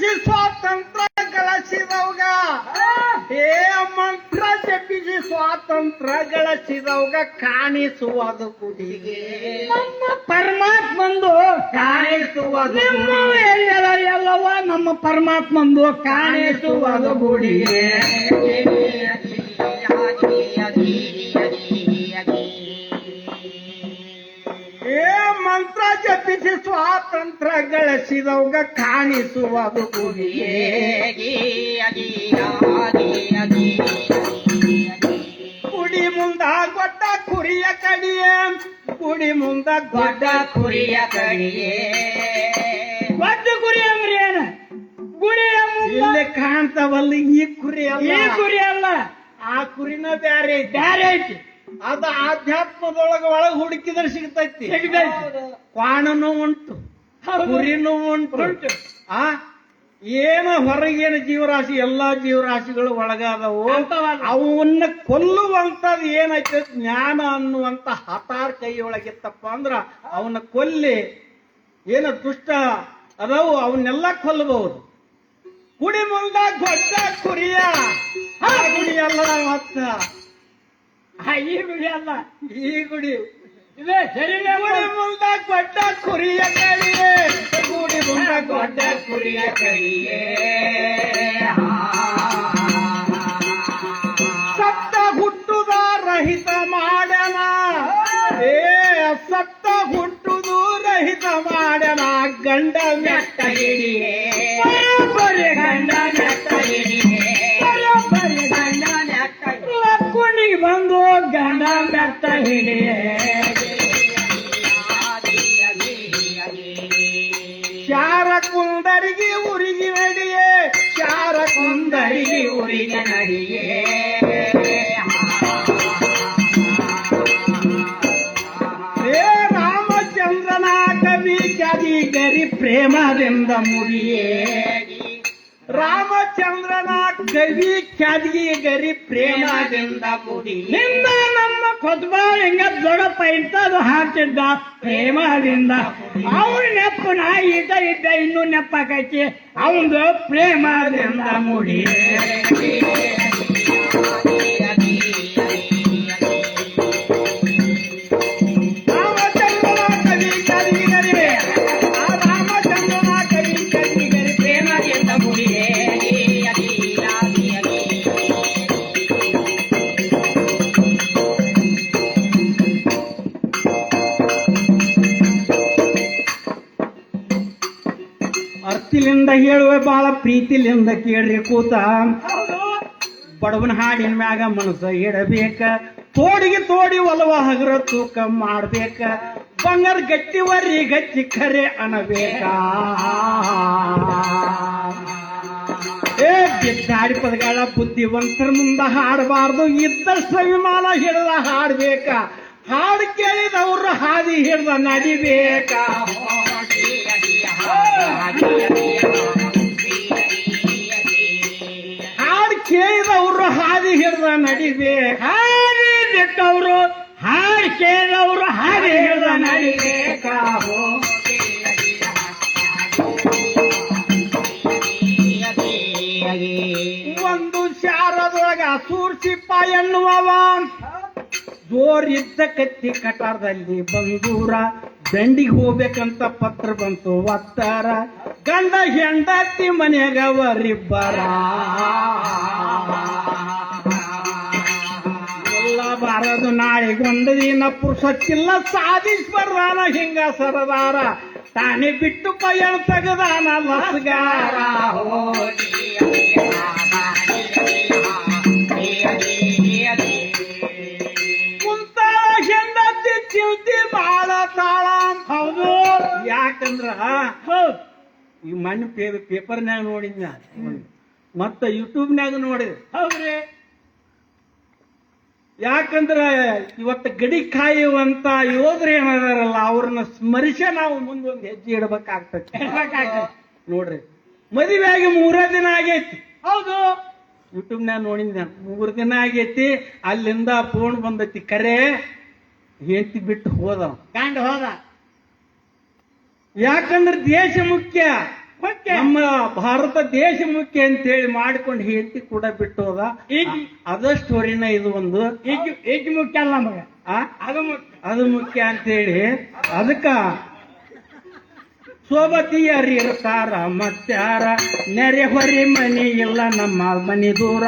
ಜಪಿಸಿ ಸ್ವಾತಂತ್ರ್ಯ ಗಳಿಸಿದವ್ಗ ಏ ಮಂತ್ರ ಜಪಿಸಿ ಸ್ವಾತಂತ್ರ ಗಳಿಸಿದವ್ಗ ಕಾಣಿಸುವುದು ಕುಡಿಗೆ ನಮ್ಮ ಪರಮಾತ್ಮಂದು ಕಾಣಿಸುವುದು ಎಲ್ಲವ ನಮ್ಮ ಪರಮಾತ್ಮಂದು ಕಾಣಿಸುವುದು ಗುಡಿಗೆ. ಮಂತ್ರ ಜಪಿಸಿ ಸ್ವಾತಂತ್ರ್ಯ ಗಳಿಸಿದವಗ ಕಾಣಿಸುವ ಕುಡಿ ಗುಡಿ ಮುಂದ ಗೊಡ್ಡ ಕುರಿಯ ಕಡಿಯೇ ಕುಡಿ ಮುಂದ ಗೊಡ್ಡ ಕುರಿಯ ಕಡಿಯೇ ಗೊಡ್ಡ ಕುರಿ ಅಂದ್ರೆ ಏನು? ಗುರಿಯ ಮುಂದೆ ಇಲ್ಲಿ ಕಾಣ್ತಾವಲ್ಲ ಈ ಕುರಿ ಈ ಕುರಿ ಅಲ್ಲ. ಆ ಕುರಿನ ಬ್ಯಾರೆ ಬ್ಯಾರೆ ಐತಿ. ಅದ ಆಧ್ಯಾತ್ಮದೊಳಗ ಒಳಗ ಹುಡುಕಿದ್ರೆ ಸಿಗ್ತೈತಿ. ಕ್ವಾಣನೂ ಉಂಟು ಹೌದು. ಕುರಿನೂ ಉಂಟು. ಆ ಏನ ಹೊರಗೇನ ಜೀವರಾಶಿ ಎಲ್ಲಾ ಜೀವರಾಶಿಗಳು ಒಳಗಾದವು. ಅವನ್ನ ಕೊಲ್ಲುವಂತದ್ ಏನೈತೆ ಜ್ಞಾನ ಅನ್ನುವಂತ ಹತಾರ್ ಕೈಯೊಳಗಿತ್ತಪ್ಪ ಅಂದ್ರ ಅವನ ಕೊಲ್ಲಿ ಏನ ದುಷ್ಟ ಅದವು ಅವನ್ನೆಲ್ಲ ಕೊಲ್ಲಬಹುದು ಕುಡಿ ಮುಂದ ಗೊಡ್ಡ ಕುರಿಯ ಅಲ್ಲ ಮತ್ತ ಈ ಗುಡಿ ಅಲ್ಲ ಈ ಗುಡಿ. ಇದೇ ಸರಿ ಮುಂದ ಕೊಟ್ಟ ಕುರಿಯ ಕಡಿಯೇ. ಗುಡಿ ಮುಂದ ಕೊಟ್ಟ ಕುರಿಯ ಕಡಿಯೇ. ಸತ್ತ ಹುಟ್ಟುದ ರಹಿತ ಮಾಡನ. ಏ ಸತ್ತ ಹುಟ್ಟುದು ರಹಿತ ಮಾಡನ. ಗಂಡ ಮೆಟ್ಟ ಹಿಡಿಯೇ. ಹಿಡಿಯೇ ಶಾರ ಕುಂದರಿಗೆ ಉರಿಗೆ ನಡಿಯೇ ಶಾರ ಕುಂದರಿಗೆ ಉರಿಗೆ ನಡಿಯೇ. ರಾಮಚಂದ್ರನ ಕವಿ ಗರಿ ಪ್ರೇಮದಿಂದ ಮುಡಿಯೇ ರಾಮಚಂದ್ರನ ಕವಿ ಗರಿ ಪ್ರೇಮದಿಂದ ಮುಡಿ ನಿಂದ ಕೊತ್ಬಾಳಿಂಗ ದೊಡ್ಡಪ್ಪ ಅದು ಹಾಕ್ತಿದ್ದ ಪ್ರೇಮದಿಂದ. ಅವ್ರ ನೆಪ್ಪು ನಾ ಇದ್ದ ಇದ್ದ ಇನ್ನೂ ನೆಪ್ಪ ಕಚ್ಚಿ ಅವನದು ಪ್ರೇಮದಿಂದ ಮುಡಿ ಅರ್ತಿಲಿಂದ ಹೇಳುವ, ಬಾಳ ಪ್ರೀತಿಲಿಂದ ಕೇಳ್ರಿ ಕೂತ. ಬಡವನ ಹಾಡಿನ ಮ್ಯಾಗ ಮನಸ್ಸ ಇಡಬೇಕ. ತೋಡಿಗೆ ತೋಡಿ ಒಲವ ಹಗರ ತೂಕ ಮಾಡ್ಬೇಕ. ಬಂಗಾರ ಗಟ್ಟಿ ವರ್ರಿ ಗಟ್ಟಿ ಖರೆ ಅನಬೇಕ. ಏ, ಬಿದ್ದಾಡಿ ಪದಗಳ ಬುದ್ಧಿವಂತರ ಮುಂದ ಹಾಡಬಾರ್ದು. ಇದ್ದಷ್ಟು ಅಭಿಮಾನ ಹಿಡ್ದ ಹಾಡ್ಬೇಕ. ಹಾಡು ಕೇಳಿದವ್ರ ಹಾದಿ ಹಿಡ್ದ ನಡಿಬೇಕ. ಹಾದಿ ಹಾರಿ ನಡಿಬೇಕ ಹಾರಿ ಕೇಳವರು ಹಾರಿ ಕೇಳವರು ನಡಿವೆ ನಡಿಬೇಕ ಒಂದು ಶಾರದೊಳಗ ಸೂರ್ಸಿಪ್ಪ ಎನ್ನುವವ. ಜೋರಿದ್ದ ಕತ್ತಿ ಕಟಾರದಲ್ಲಿ ಬಂದೂರ. ದಂಡಿಗೆ ಹೋಗ್ಬೇಕಂತ ಪತ್ರ ಬಂತು ಒತ್ತಾರ. ಗಂಡ ಹೆಂಡತಿ ಮನೆಯಾಗ ಅವರಿಬ್ಬರ. ನಾಳೆ ನಾಳೆಗೊಂದು ದಿನ ಪುರುಷಕ್ಕಿಲ್ಲ ಸಾಧಿಸ್ಬರ್ದಾನ ಹಿಂಗ ಸರದಾರ ತಾನೇ ಬಿಟ್ಟು ಪಯಣ ತೆಗದಾನ ಲಸ್ಗಾರ ಕುಂತ ಹೆಂಡತಿ ಚಿಂತಿ ಬಾಳ ತಾಳ ಹೌದು. ಯಾಕಂದ್ರ ಹೌದು. ಈ ಮಣ್ಣು ಪೇ ಪೇಪರ್ನ್ಯಾಗ ನೋಡಿದ್ನ? ಮತ್ತ ಯೂಟ್ಯೂಬ್ನ್ಯಾಗ ನೋಡಿದೆ. ಹೌದ್ರಿ. ಯಾಕಂದ್ರ ಇವತ್ತು ಗಡಿ ಕಾಯುವಂತ ಯೋಧರು ಏನಾದಾರಲ್ಲ ಅವ್ರನ್ನ ಸ್ಮರಿಸ ನಾವು ಮುಂದೊಂದು ಹೆಜ್ಜೆ ಇಡಬೇಕಾಗ್ತದೆ. ನೋಡ್ರಿ ಮದುವೆಯಾಗಿ ಮೂರೇ ದಿನ ಆಗೈತಿ. ಹೌದು. ಯೂಟ್ಯೂಬ್ನ್ಯಾಗ ನೋಡಿದ್ನ ಮೂರು ದಿನ ಆಗೈತಿ ಅಲ್ಲಿಂದ ಫೋನ್ ಬಂದೈತಿ ಕರೆ ಹೆಂಡತಿ ಬಿಟ್ಟು ಹೋದ ಕಂಡು ಹೋದ. ಯಾಕಂದ್ರೆ ದೇಶ ಮುಖ್ಯ. ನಮ್ಮ ಭಾರತ ದೇಶ ಮುಖ್ಯ ಅಂತ ಹೇಳಿ ಮಾಡ್ಕೊಂಡು ಹೇಳ್ತಿ ಕೂಡ ಬಿಟ್ಟು ಹೋದ ಈಗ ಅದ ಸ್ಟೋರಿನ ಇದು ಒಂದು. ಈಗ ಈಗ ಮುಖ್ಯ ಅಲ್ಲ ಮಗ. ಅದು ಮುಖ್ಯ. ಅದು ಮುಖ್ಯ ಅಂತೇಳಿ. ಅದಕ್ಕ ಸೋಬತಿಯರಿ ಇರ್ತಾರ ಮತ್ಯಾರ ನೆರೆ ಹೊರಿ ಮನಿ ಇಲ್ಲ ನಮ್ಮ ಮನಿ ದೂರ.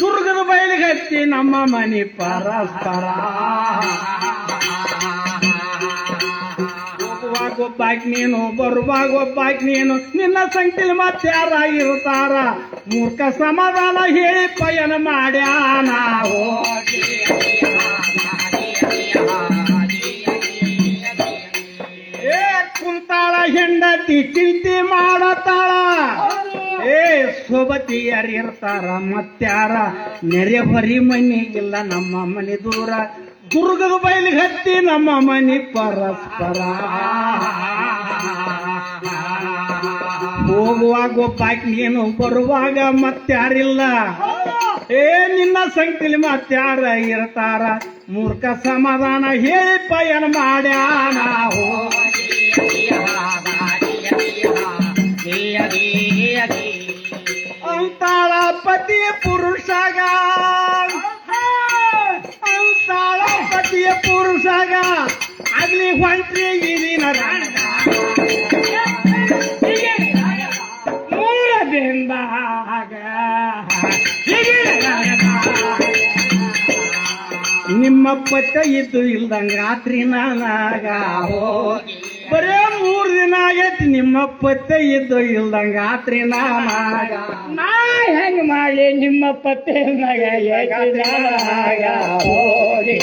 ದುರ್ಗದ ಬಯಲಿಗತ್ತಿ ನಮ್ಮ ಮನಿ ಪರಸ್ಪರ ಒಬ್ಬಾಕಿ ನೀನು, ಬರುವಾಗ ಒಬ್ಬಾಕಿ ನೀನು, ನಿನ್ನ ಸಂಕಿಲ್ ಮತ್ಯಾರ ಇರ್ತಾರ? ಮೂರ್ಖ ಸಮಾಧಾನ ಹೇಳಿ ಪಯನ ಮಾಡ್ಯಾನ ಏ, ಕುಂತಾಳ ಹೆಂಡತಿ, ಚಿಂತೆ ಮಾಡತಾಳ. ಏ, ಸೋಬತಿಯರ್ ಯಾರಿರ್ತಾರ ಮತ್ಯಾರ ನೆರೆ ಹೊರಿ ಇಲ್ಲ ನಮ್ಮ ಮನೆ ದೂರ. ದುರ್ಗದ ಬಯಲಿಗೆ ಹತ್ತಿ ನಮ್ಮ ಮನಿ ಪರಸ್ಪರ. ಹೋಗುವಾಗ ಒಬ್ಬಾಕಿ ನೀನು ಬರುವಾಗ ಮತ್ತಾರಿಲ್ಲ. ಏ, ನಿನ್ನ ಸಂಕಿಲಿ ಮತ್ತಾರ ಇರ್ತಾರ. ಮೂರ್ಖ ಸಮಾಧಾನ ಹೇಳಿ ಪಯಣ ಮಾಡ್ಯಾನ. ಅಂತಾಳ ಪತಿ ಪುರುಷಾಗ. ಆಗ್ಲಿ ಹೊಂಟ್ರಿ ಇದಿನ ಮೂರದಿಂದ ನಿಮ್ಮ ಪತ್ತ ಇದ್ದು ಇಲ್ದಂಗ ರಾತ್ರಿ ನಾನಾಗ ಬರೇ ಮೂರ್ ದಿನ ಆಗೈತಿ ನಿಮ್ಮ ಪತ್ತೆ ಇದ್ದು ಇಲ್ದಂಗ ರಾತ್ರಿ ನಾನಾಗ ನಾ ಹೆಂಗ್ ಮಾಡಿ ನಿಮ್ಮ ಪತ್ತೆ ಹೋಗಿ